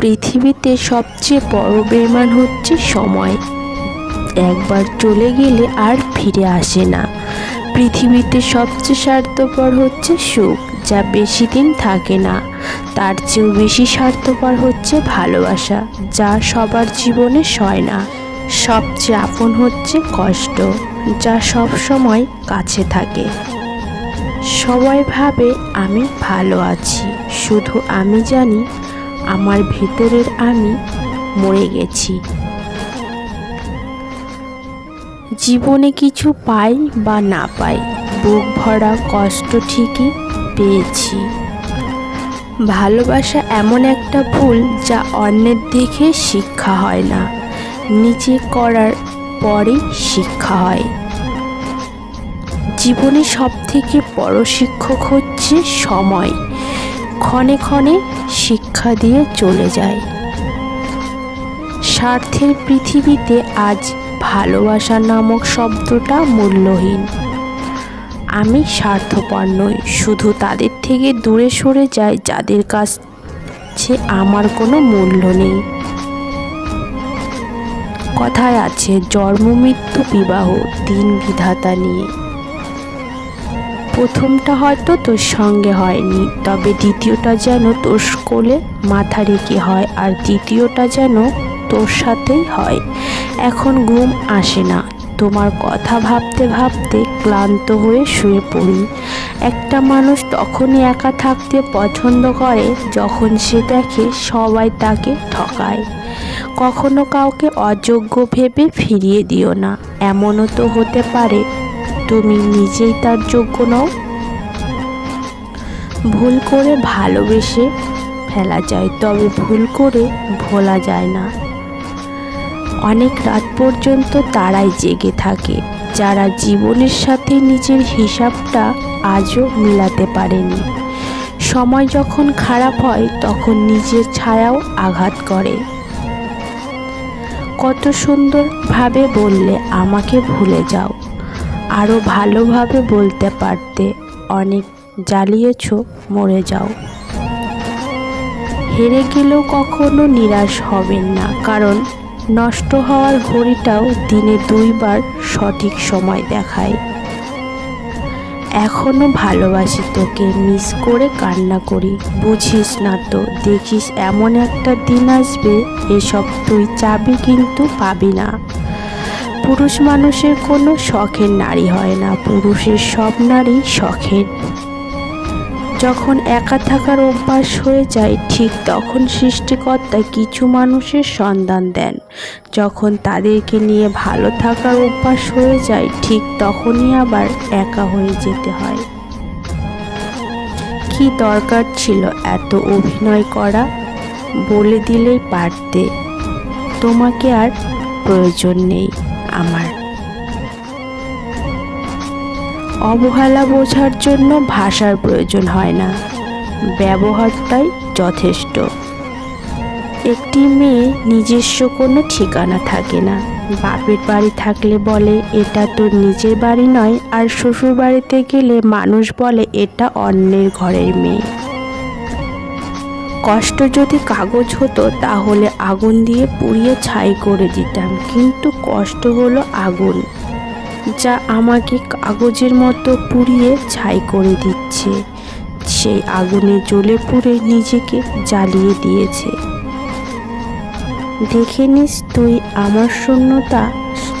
পৃথিবীতে সবচেয়ে বড় বেমান হচ্ছে সময়। একবার চলে গেলে আর ফিরে আসে না। পৃথিবীতে সবচেয়ে স্বার্থপর হচ্ছে সুখ, যা বেশি দিন থাকে না। তার চেয়েও বেশি স্বার্থপর হচ্ছে ভালোবাসা, যা সবার জীবনে সয় না। সবচেয়ে আপন হচ্ছে কষ্ট, যা সব সময় কাছে থাকে। সবাই ভাবে, আমি ভালো আছি, শুধু আমি জানি আমার ভেতরের আমি মরে গেছি। জীবনে কিছু পাই বা না পাই, বুক ভরা কষ্ট ঠিকই পেয়েছি। ভালোবাসা এমন একটা ভুল যা অন্যের দেখে শিক্ষা হয় না, নিজে করার পরে শিক্ষা হয়। জীবনে সব থেকে বড় শিক্ষক হচ্ছে সময়। ক্ষণে ক্ষণে শিক্ষা দিয়ে চলে যায়। স্বার্থের পৃথিবীতে আজ ভালোবাসা নামক শব্দটা মূল্যহীন। আমি স্বার্থপর নই, শুধু তাদের থেকে দূরে সরে যাই, যাদের কাছে আমার কোনো মূল্য নেই। কথায় আছে, জন্ম, মৃত্যু, বিবাহ, দিন, বিধাতা নিয়ে। প্রথমটা হয়তো তোর সঙ্গে হয়নি, তবে দ্বিতীয়টা যেন তোর কোলে মাথা রেখে হয় আর তৃতীয়টা যেন তোর সাথেই হয়। এখন ঘুম আসে না, তোমার কথা ভাবতে ভাবতে ক্লান্ত হয়ে শুয়ে পড়ি। একটা মানুষ তখনই একা থাকতে পছন্দ করে যখন সে দেখে সবাই তাকে ঠকায়। কখনো কাউকে অযোগ্য ভেবে ফিরিয়ে দিও না, এমনও তো হতে পারে তুমি নিজেই তার যোগ্য নও। ভুল করে ভালোবেসে ফেলা যায়, তবে ভুল করে ভোলা যায় না। অনেক রাত পর্যন্ত তারাই জেগে থাকে, যারা জীবনের সাথে নিজের হিসাবটা আজও মিলাতে পারেনি। সময় যখন খারাপ হয়, তখন নিজের ছায়াও আঘাত করে। কত সুন্দরভাবে বললে, আমাকে ভুলে যাও। আরও ভালোভাবে বলতে পারতে। অনেক জ্বালিয়েছ, মরে যাও। হেরে গেলেও কখনো নিরাশ হবেন না, কারণ নষ্ট হওয়ার ঘড়িটাও দিনে দুইবার সঠিক সময় দেখায়। এখনও ভালোবাসি তোকে, মিস করে কান্না করি। বুঝিস না তো, দেখিস এমন একটা দিন আসবে, এসব তুই চাবি কিন্তু পাবি না। পুরুষ মানুষের কোনো শখের নারী হয় না, পুরুষের সব নারী শখের। যখন একা থাকার অভ্যাস হয়ে যায়, ঠিক তখন সৃষ্টিকর্তা কিছু মানুষের সন্ধান দেন। যখন তাদেরকে নিয়ে ভালো থাকার অভ্যাস হয়ে যায়, ঠিক তখনই আবার একা হয়ে যেতে হয়। কি দরকার ছিল এত অভিনয় করা? বলে দিলেই পারতে। তোমাকে আর প্রয়োজন নেই। আমার। অবহেলা বোঝার জন্য ভাষার প্রয়োজন হয় না। ব্যবহারটাই যথেষ্ট। একটি মেয়ে নিজস্ব কোনো ঠিকানা থাকে না। বাপের বাড়ি থাকলে বলে, এটা তোর নিজের বাড়ি নয়। আর শ্বশুর বাড়িতে গেলে মানুষ বলে, এটা অন্যের ঘরের মেয়ে। কষ্ট যদি কাগজ হতো, তাহলে আগুন দিয়ে পুড়িয়ে ছাই করে দিতাম। কিন্তু কষ্ট হলো আগুন, যা আমাকে কাগজের মতো পুড়িয়ে ছাই করে দিচ্ছে। সেই আগুনে জ্বলে পুড়ে নিজেকে জ্বালিয়ে দিয়েছে। দেখে নিস তুই আমার শূন্যতা,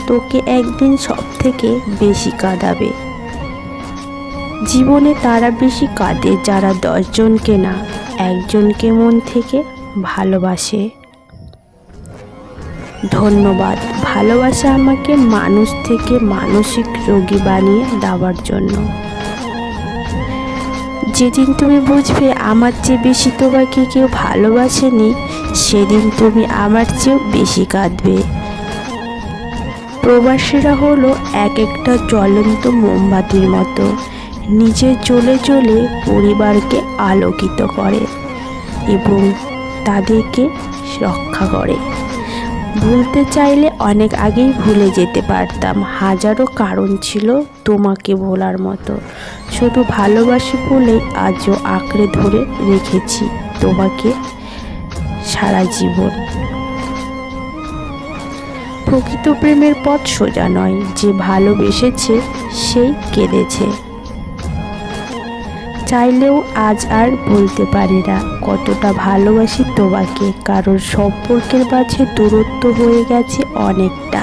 তোকে একদিন সব থেকে বেশি কাঁদাবে। জীবনে তারা বেশি কাঁদে যারা দশজনকে না, একজনকে মন থেকে ভালোবাসে। ধন্যবাদ। ভালোবাসা আমাকে মানুষ থেকে মানসিক রোগী বানিয়ে দেওয়ার জন্য। যেদিন তুমি বুঝবে আমার চেয়ে বেশি তোমাকে কেউ ভালোবাসেনি, সেদিন তুমি আমার চেয়েও বেশি কাঁদবে। প্রবাসীরা হলো এক একটা জ্বলন্ত মোমবাতির মতো। নিজে চলে চলে পরিবারকে আলোকিত করে এবং তাদেরকে রক্ষা করে। ভুলতে চাইলে অনেক আগেই ভুলে যেতে পারতাম। হাজারো কারণ ছিল তোমাকে ভোলার মতো। শুধু ভালোবাসি বলে আজও আঁকড়ে ধরে রেখেছি তোমাকে সারা জীবন। প্রকৃত প্রেমের পথ সোজা নয়। যে ভালোবেসেছে, সেই কেঁদেছে। চাইলেও আজ আর বলতে পারি না। কতটা ভালোবাসি তোমাকে কারোর সম্পর্কের মাঝে দূরত্ব হয়ে গেছে অনেকটা।